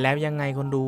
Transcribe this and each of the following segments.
แล้วยังไงคนดู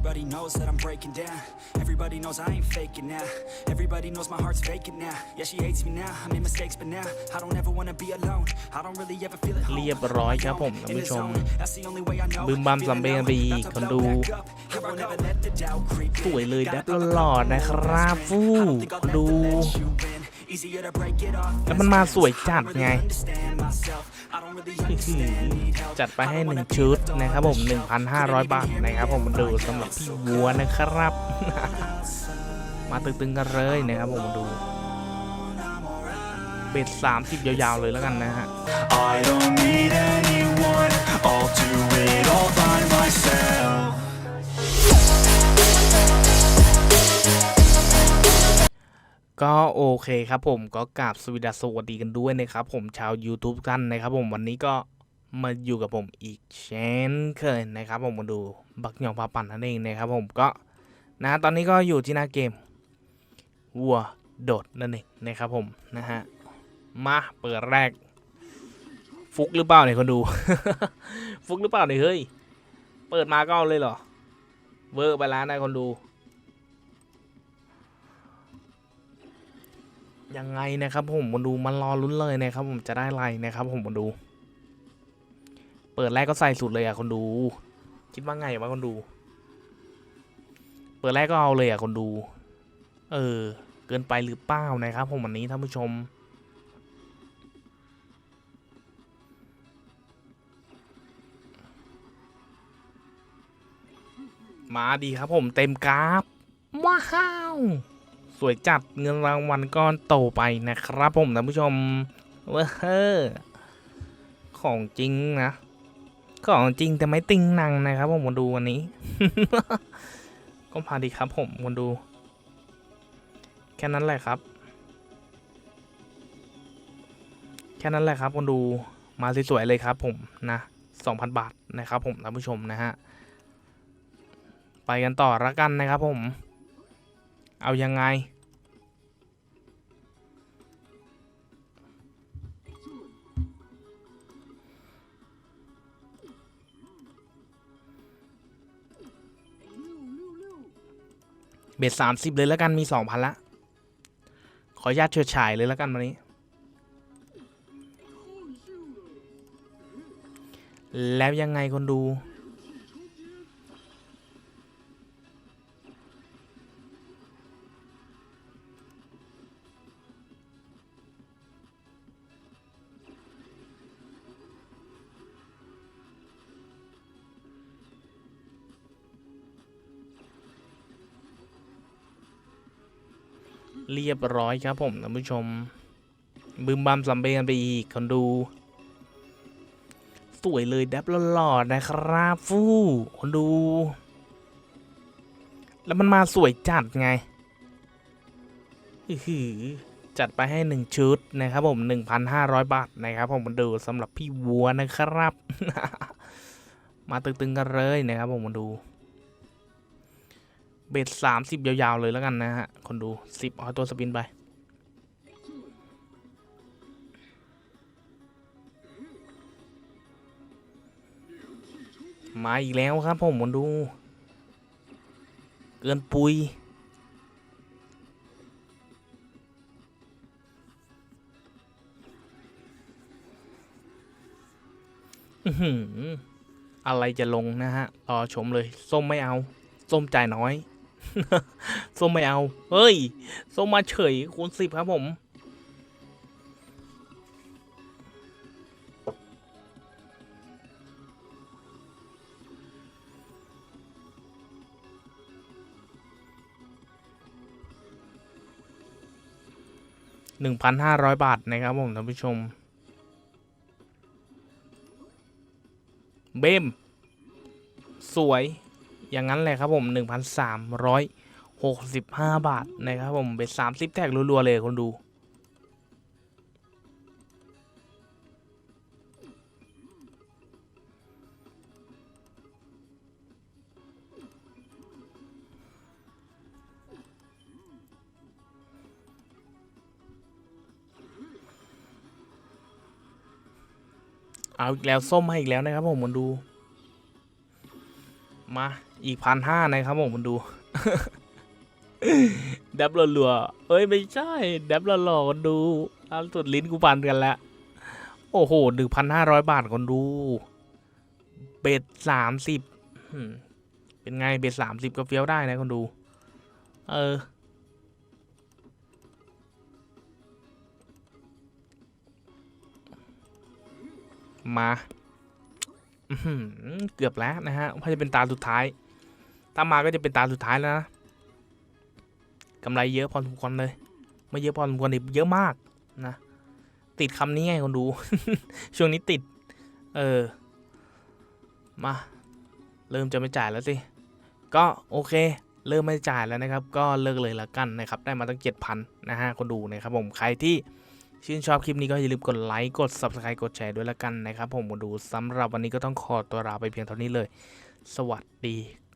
Everybody knows that I'm breaking down. Everybody knows I ain't faking now. Everybody knows my heart's vacant now. Yeah, she hates me now. I made mistakes, but now I don't ever wanna be alone. I don't really ever feel at home. เรียบร้อยครับผมท่าน In the ผู้ชม zone, that's the only way I know. บึมบัม Feeling ซัมเบ้ low, บี about to คน blow ดู back up. Here I never let the doubt creep in. สวยเลย Gotta แดบ build หล่อ up ๆนะครับ confidence. ฟู่ I don't think I'll ดู ever let you in. Easier to break it off แล้วมันมาสวยจัด I don't really ไง understand myself. I don't really อื้อหือ understand, need help. จัดไปให้หนึ่งชุดนะครับผม 1,500 บาทนะครับผมมาดูสำหรับพี่วัวนะครับ มาตึงๆกันเลยนะครับผมมาดู เบ็ด30 ยาวๆเลยแล้วกันนะฮะ I don't need anyone, I'll do it all by myself. ก็โอเคครับผมก็กราบสวสดาสวัสดีกันด้วยนะครับผมชาว YouTube ท่านนะครับผมวันนี้ก็มาอยู่กับผมอีกเช่นเคยนะครับผมมาดูบักหยองพาปั่นนั่นเองนะครับผมก็นะตอนนี้ก็อยู่ที่หน้าเกมวัวโดดนั่นเองนะครับผมนะฮะมาเปิดแรก ฟุกหรือเปล่าเนี่ยคนดู ฟุกหรือเปล่าเนี่ยเฮ้ย เปิดมาก็เอาเลยเหรอเวอร์ไปแล้วนะคนดู ยังไงนะครับผมมาดูมารอลุ้นเลยนะครับผมจะได้อะไรนะครับผมมาดู เปิดแรกก็ใส่สุดเลยอะคนดู คิดว่าไงวะคนดู เปิดแรกก็เอาเลยอะคนดู เออ เกินไปหรือเปล่านะครับ ผมวันนี้ท่านผู้ชมมาดีครับผมเต็มกราฟว้าว สวยจัดเงินรางวัลก้อนโตไปนะครับผมท่านผู้ชมเว้อเฮ้อของจริงนะของจริงแต่ไม่ติงนังนะครับผมมาดูวันนี้ ก็พาดีครับผมมาดู แค่นั้นแหละครับ แค่นั้นแหละครับคนดูมาสวยๆเลยครับผมนะ2,000บาทนะครับผมท่านผู้ชมนะฮะ ไปกันต่อละกันนะครับผม เอายังไง เบ็ดสามสิบเลยแล้วกันมีสองพันละ ขออนุญาตเฉิดฉายเลยแล้วกันวันนี้ แล้วยังไงคนดู เรียบร้อยครับผมท่านผู้ชม บึมบัมสัมเบกันไปอีกคนดู สวยเลยแดบหลอๆนะครับ ฟู่คนดู แล้วมันมาสวยจัดไงอื้อหือจัดไปให้หนึ่งชุดนะครับผม 1,500 บาทนะครับผมมาดูสำหรับพี่วัวนะครับ มาตึงๆกันเลยนะครับผมมาดู เบ็ดสามสิบยาวๆเลยแล้วกันนะฮะ คนดูสิบเอาตัวสปินไปมาอีกแล้วครับผมคนดู เกินปุยอื้อหืออะไรจะลงนะฮะ รอชมเลย ส้มไม่เอา ส้มจ่ายน้อย ส้มไม่เอา เฮ้ยส้มมาเฉยคูณสิบครับผม หนึ่งพันห้าร้อยบาท นะครับผมท่านผู้ชม เบม สวย อย่างนั้นแหละครับผม 1,365 บาทนะครับผมเป็น30 แท็กรัวๆ เลยคนดู เอาอีกแล้วส้มมาอีกแล้วนะครับผมคนดูมา อีกพันห้านะครับผมมันดูเดบหลัวๆเอ้ยไม่ใช่เดบหล่อๆคนดูล่าสุดลิ้นกูปันกันแล้ว โอ้โหหนึ่งพันห้าร้อยบาทคนดู เบ็ดสามสิบเป็นไงเบ็ดสามสิบก็เฟี้ยวได้นะคนดู เออ มา เกือบแล้วนะฮะว่าจะเป็นตาสุดท้าย ถ้ามาก็จะเป็นตาสุดท้ายแล้วนะกำไรเยอะพอสมควรเลย ไม่เยอะพอสมควรดิเยอะมากนะ ติดคำนี้ไงคนดู ช่วงนี้ติด เออ มา เริ่มจะไม่จ่ายแล้วสิ ก็โอเค เริ่มไม่จ่ายแล้วนะครับ ก็เลิกเลยละกันนะครับ ได้มาตั้งเจ็ดพันนะฮะคนดูนะครับผม ใครที่ชื่นชอบคลิปนี้ก็อย่าลืมกดไลค์ กด subscribe กดแชร์ด้วยละกันนะครับผมคนดูสำหรับวันนี้ก็ต้องขอตัวลาไปเพียงเท่านี้เลย สวัสดี